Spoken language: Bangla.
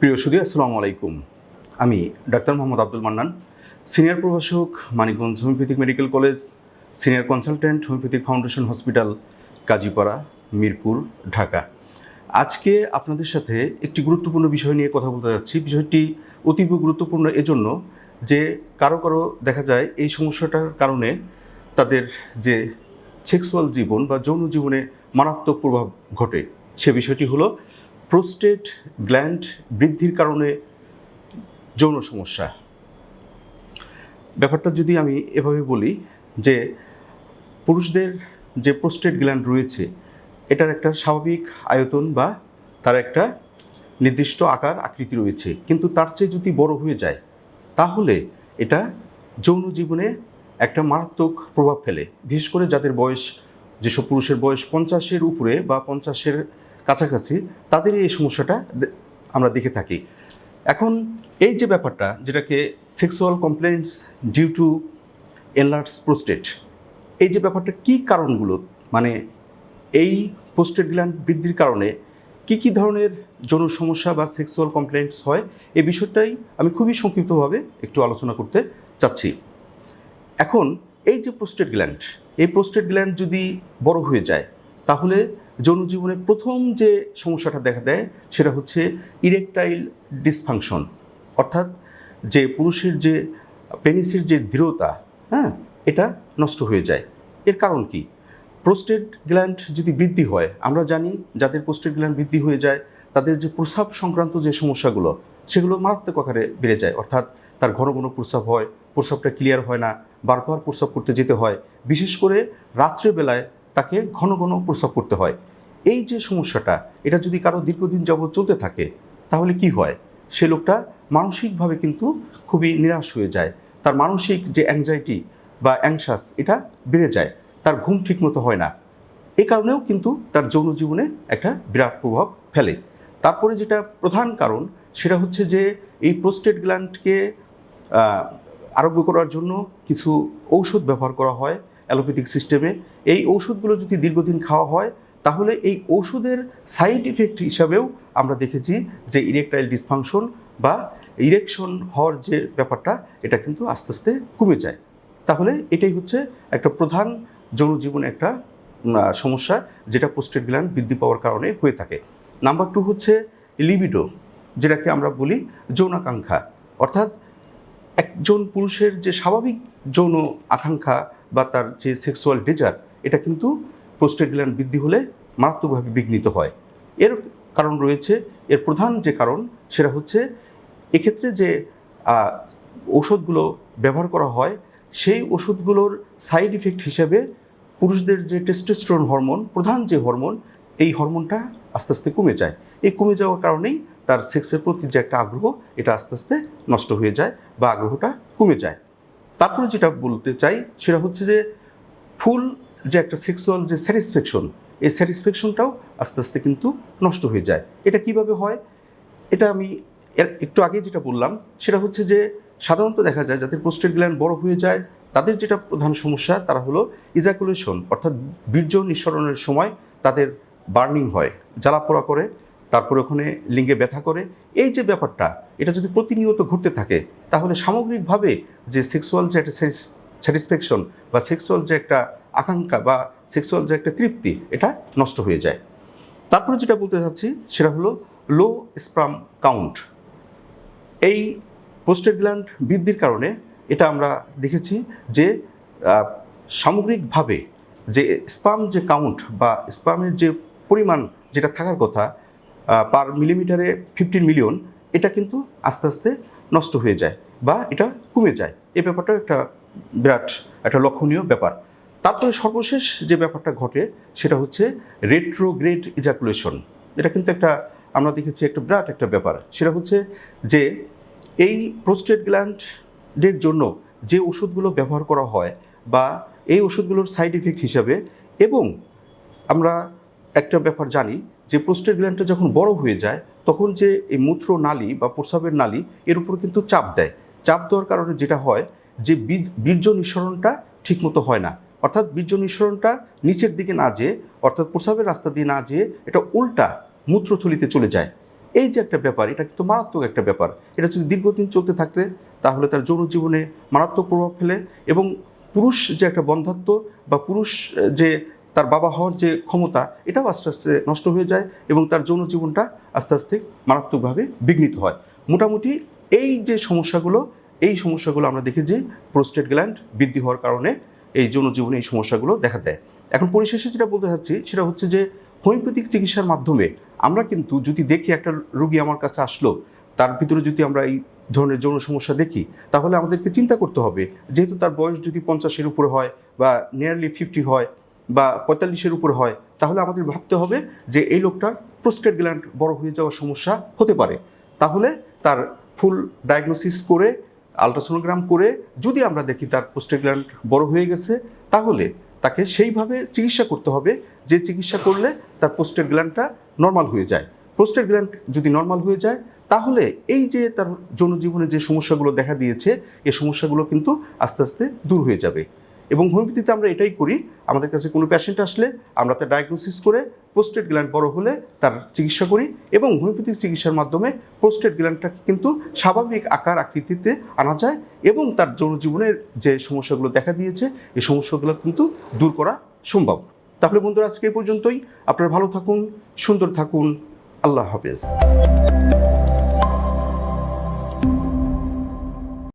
প্রিয় সুদী আসসালামু আলাইকুম। আমি ডাক্তার মোহাম্মদ আব্দুল মান্নান, সিনিয়র প্রভাষক Manikganj homeopathic medical college, senior consultant homeopathic foundation hospital, Kazipara, Mirpur, Dhaka. আজকে আপনাদের সাথে একটি গুরুত্বপূর্ণ বিষয় নিয়ে কথা বলতে যাচ্ছি। বিষয়টি অতীব গুরুত্বপূর্ণ এজন্য যে কারও কারও দেখা যায় এই সমস্যাটার কারণে তাদের যে সেক্সুয়াল জীবন বা যৌন জীবনে মারাত্মক প্রভাব ঘটে। সে বিষয়টি হলো প্রোস্টেট গ্ল্যান্ড বৃদ্ধির কারণে যৌন সমস্যা। ব্যাপারটা যদি আমি এভাবে বলি যে পুরুষদের যে প্রোস্টেট গ্ল্যান্ড রয়েছে, এটার একটা স্বাভাবিক আয়তন বা তার একটা নির্দিষ্ট আকার আকৃতি রয়েছে। কিন্তু তার চেয়ে যদি বড় হয়ে যায়, তাহলে এটা যৌন জীবনে একটা মারাত্মক প্রভাব ফেলে। বিশেষ করে যাদের বয়স, যেসব পুরুষের বয়স পঞ্চাশের উপরে বা পঞ্চাশের কাছাকাছি, তাদেরই এই সমস্যাটা আমরা দেখে থাকি। এখন এই যে ব্যাপারটা, যেটাকে sexual complaints due to enlarge prostate এই যে ব্যাপারটা কী কারণগুলো? মানে এই প্রোস্টেট গ্ল্যান্ড বৃদ্ধির কারণে কি কি ধরনের যৌন সমস্যা বা সেক্সুয়াল কমপ্লেন্টস হয় এই বিষয়টাই আমি খুবই সংক্ষিপ্তভাবে একটু আলোচনা করতে চাচ্ছি। এখন এই যে প্রোস্টেট গ্ল্যান্ড এই প্রোস্টেট গ্ল্যান্ড যদি বড় হয়ে যায়, তাহলে যৌন জীবনে প্রথম যে সমস্যাটা দেখা দেয়, সেটা হচ্ছে ইরেকটাইল ডিসফাংশন অর্থাৎ যে পুরুষের যে পেনিসের যে দৃঢ়তা হ্যাঁ এটা নষ্ট হয়ে যায়। এর কারণ কি? প্রোস্টেট গ্ল্যান্ড যদি বৃদ্ধি হয়, আমরা জানি যাদের প্রোস্টেট গ্ল্যান্ড বৃদ্ধি হয়ে যায়, তাদের যে প্রস্রাব সংক্রান্ত যে সমস্যাগুলো, সেগুলো মারাত্মক আকারে বেড়ে যায়। অর্থাৎ তার ঘন ঘন প্রস্রাব হয় প্রস্রাবটা ক্লিয়ার হয় না বারবার প্রস্রাব করতে যেতে হয়। বিশেষ করে রাত্রেবেলায় তাকে ঘন ঘন প্রস্রাব করতে হয়। এই যে সমস্যাটা, এটা যদি কারও দীর্ঘদিন যাবৎ চলতে থাকে, তাহলে কি হয়? সে লোকটা মানসিকভাবে কিন্তু খুবই নিরাশ হয়ে যায়। তার মানসিক যে অ্যাংজাইটি বা অ্যাংশাস এটা বেড়ে যায়। তার ঘুম ঠিকমতো হয় না। এ কারণেও কিন্তু তার যৌন জীবনে একটা বিরাট প্রভাব ফেলে। তারপরে যেটা প্রধান কারণ, সেটা হচ্ছে যে এই প্রোস্টেট গ্ল্যান্ডকে আরোগ্য করার জন্য কিছু ঔষধ ব্যবহার করা হয়। অ্যালোপ্যাথিক সিস্টেমে। এই ঔষধগুলো যদি দীর্ঘদিন খাওয়া হয়, তাহলে এই ওষুধের সাইড ইফেক্ট হিসাবেও আমরা দেখেছি যে ইরেকটাইল ডিসফাংশন বা ইরেকশন হওয়ার যে ব্যাপারটা, এটা কিন্তু আস্তে আস্তে কমে যায়। তাহলে এটাই হচ্ছে একটা প্রধান যৌন জীবনে একটা সমস্যা যেটা পোস্টেড গ্ল্যান্ড বৃদ্ধি পাওয়ার কারণে হয়ে থাকে। নাম্বার টু হচ্ছে লিবিডো, যেটাকে আমরা বলি যৌনাকাঙ্ক্ষা। অর্থাৎ একজন পুরুষের যে স্বাভাবিক যৌন আকাঙ্ক্ষা বা তার যে সেক্সুয়াল ডেজার এটা কিন্তু প্রোস্টেট গ্ল্যান্ড বৃদ্ধি হলে মারাত্মকভাবে বিঘ্নিত হয়। এর কারণ রয়েছে, এর প্রধান যে কারণ সেটা হচ্ছে এক্ষেত্রে যে ঔষধগুলো ব্যবহার করা হয়, সেই ওষুধগুলোর সাইড ইফেক্ট হিসেবে পুরুষদের যে টেস্টোস্টেরন হরমোন প্রধান যে হরমোন এই হরমোনটা আস্তে আস্তে কমে যায়। এই কমে যাওয়ার কারণেই তার সেক্সের প্রতি যে একটা আগ্রহ, এটা আস্তে আস্তে নষ্ট হয়ে যায় বা আগ্রহটা কমে যায়। তারপরে যেটা বলতে চাই, সেটা হচ্ছে যে ফুল যে একটা সেক্সুয়াল যে স্যাটিসফ্যাকশন, এই স্যাটিসফ্যাকশনটাও আস্তে আস্তে কিন্তু নষ্ট হয়ে যায়। এটা কীভাবে হয়? এটা আমি একটু আগে যেটা বললাম, সেটা হচ্ছে যে সাধারণত দেখা যায় যাদের প্রোস্টেট গ্ল্যান্ড বড় হয়ে যায়, তাদের যেটা প্রধান সমস্যা তারা হলো ইজাকুলেশন অর্থাৎ বীর্য নিঃসরণের সময় তাদের বার্নিং হয় জ্বালা জ্বালাপোড়া করে, তারপরে ওখানে লিঙ্গে ব্যথা করে। এই যে ব্যাপারটা, এটা যদি প্রতিনিয়ত ঘটতে থাকে, তাহলে সামগ্রিকভাবে যে সেক্সুয়াল যে একটা স্যাটিসফ্যাকশন বা সেক্সুয়াল যে একটা আকাঙ্ক্ষা বা সেক্সুয়াল যে একটা তৃপ্তি, এটা নষ্ট হয়ে যায়। তারপরে যেটা বলতে চাচ্ছি, সেটা হলো লো স্প্রাম কাউন্ট এই গ্ল্যান্ড বৃদ্ধির কারণে এটা আমরা দেখেছি যে সামগ্রিকভাবে যে স্পাম যে কাউন্ট বা স্পামের যে পরিমাণ যেটা থাকার কথা পার মিলিমিটারে ফিফটিন মিলিয়ন এটা কিন্তু আস্তে আস্তে নষ্ট হয়ে যায় বা এটা কমে যায়। এই ব্যাপারটা একটা বিরাট, একটা লক্ষণীয় ব্যাপার। তারপরে সর্বশেষ যে ব্যাপারটা ঘটে, সেটা হচ্ছে রেট্রোগ্রেড ইজাকুলেশন এটা কিন্তু একটা, আমরা দেখেছি একটা বিরাট একটা ব্যাপার। সেটা হচ্ছে যে এই প্রোস্টেট গ্ল্যান্ডের জন্য যে ওষুধগুলো ব্যবহার করা হয় বা এই ওষুধগুলোর সাইড ইফেক্ট হিসাবে এবং আমরা একটা ব্যাপার জানি যে প্রোস্টেট গ্ল্যান্ডটা যখন বড় হয়ে যায়, তখন যে এই মূত্র নালী বা প্রস্রাবের নালী, এর উপর কিন্তু চাপ দেয়। চাপ দেওয়ার কারণে যেটা হয় যে বীর্য নিঃসরণটা ঠিকমতো হয় না। অর্থাৎ বীর্য নিঃসরণটা নিচের দিকে না যেয়ে, অর্থাৎ প্রস্রাবের রাস্তা দিয়ে না যেয়ে এটা উল্টা মূত্রথলিতে চলে যায়। এই যে একটা ব্যাপার, এটা কিন্তু মারাত্মক একটা ব্যাপার। এটা যদি দীর্ঘদিন চলতে থাকতে, তাহলে তার যৌন জীবনে মারাত্মক প্রভাব ফেলে এবং পুরুষ যে একটা বন্ধাত্ব বা পুরুষ যে তার বাবা হওয়ার যে ক্ষমতা, এটাও আস্তে আস্তে নষ্ট হয়ে যায় এবং তার যৌন জীবনটা আস্তে আস্তে মারাত্মকভাবে বিঘ্নিত হয়। মোটামুটি এই যে সমস্যাগুলো, এই সমস্যাগুলো আমরা দেখি যে প্রোস্টেট গ্ল্যান্ড বৃদ্ধি হওয়ার কারণে এই যৌন জীবনে এই সমস্যাগুলো দেখা দেয়। এখন পরিশেষে যেটা বলতে চাচ্ছি, সেটা হচ্ছে যে হোমিওপ্যাথিক চিকিৎসার মাধ্যমে আমরা কিন্তু যদি দেখি একটা রোগী আমার কাছে আসলো, তার ভিতরে যদি আমরা এই ধরনের যৌন সমস্যা দেখি, তাহলে আমাদেরকে চিন্তা করতে হবে। যেহেতু তার বয়স যদি পঞ্চাশের উপরে হয় বা নিয়ারলি ফিফটি হয় বা পঁয়তাল্লিশের উপর হয়, তাহলে আমাদের ভাবতে হবে যে এই লোকটার প্রোস্টেট গ্ল্যান্ড বড় হয়ে যাওয়ার সমস্যা হতে পারে। তাহলে তার ফুল ডায়াগনোসিস করে আলট্রাসোনোগ্রাম করে যদি আমরা দেখি তার প্রোস্টেট গ্ল্যান্ড বড় হয়ে গেছে, তাহলে তাকে সেইভাবে চিকিৎসা করতে হবে যে চিকিৎসা করলে তার প্রোস্টেট গ্ল্যান্ডটা নর্মাল হয়ে যায়। প্রোস্টেট গ্ল্যান্ড যদি নর্মাল হয়ে যায়, তাহলে এই যে তার যৌন জীবনে যে সমস্যাগুলো দেখা দিয়েছে এই সমস্যাগুলো কিন্তু আস্তে আস্তে দূর হয়ে যাবে। এবং হোমিওপ্যাথিতে আমরা এটাই করি, আমাদের কাছে কোনো প্যাশেন্ট আসলে আমরা তার ডায়াগনোসিস করে প্রোস্টেট গ্ল্যান্ড বড় হলে তার চিকিৎসা করি এবং হোমিওপ্যাথিক চিকিৎসার মাধ্যমে প্রোস্টেট গ্ল্যান্ডটাকে কিন্তু স্বাভাবিক আকার আকৃতিতে আনা যায় এবং তার জনজীবনের যে সমস্যাগুলো দেখা দিয়েছে, এই সমস্যাগুলো কিন্তু দূর করা সম্ভব। তাহলে বন্ধুরা, আজকে এই পর্যন্তই। আপনারা ভালো থাকুন, সুন্দর থাকুন। আল্লাহ হাফেজ।